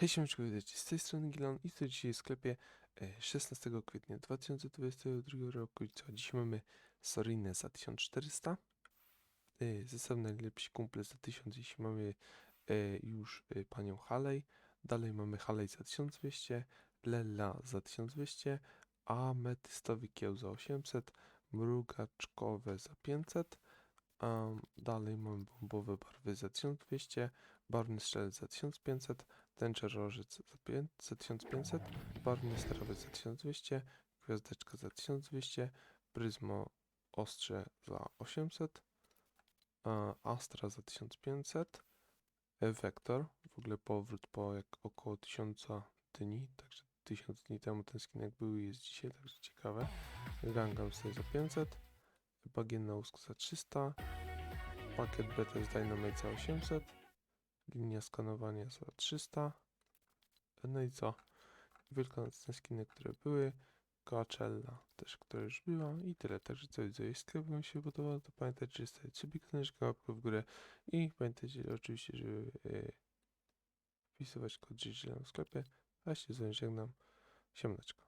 Hej, siemeczko, witajcie. Z tej strony Gilon i to dzisiaj w sklepie e, 16 kwietnia 2022 roku. I co, dzisiaj mamy seryjne za 1400 e, zestaw najlepsi kumple za 1000, jeśli mamy e, już e, panią Halej, dalej mamy Halej za 1200, Lella za 1200, ametystowy kieł za 800, mrugaczkowe za 500, dalej mamy bombowe barwy za 1200, barwny strzelec za 1500, tęcza rożec za, pię- za 1500, barwny sterowiec za 1200, gwiazdeczka za 1200, pryzmo ostrze za 800, a Astra za 1500, e, Vektor, w ogóle powrót po jak około 1000 dni, także 1000 dni temu ten skinek był i jest dzisiaj, także ciekawe. Gangnam za 500, bagienna łusk za 300, pakiet beta z Dynamite za 800, linia skanowania za 300, no i co? Wielkanocne skiny, które były, Coachella też, która już była i tyle. Także co widzę, jeśli sklep wam się podobał, to pamiętajcie, że stawiać sobie kaneczkę, łapkę w górę i pamiętajcie oczywiście, żeby yy, wpisywać kod GGL w sklepie, a się z żegnam. Siemneczko.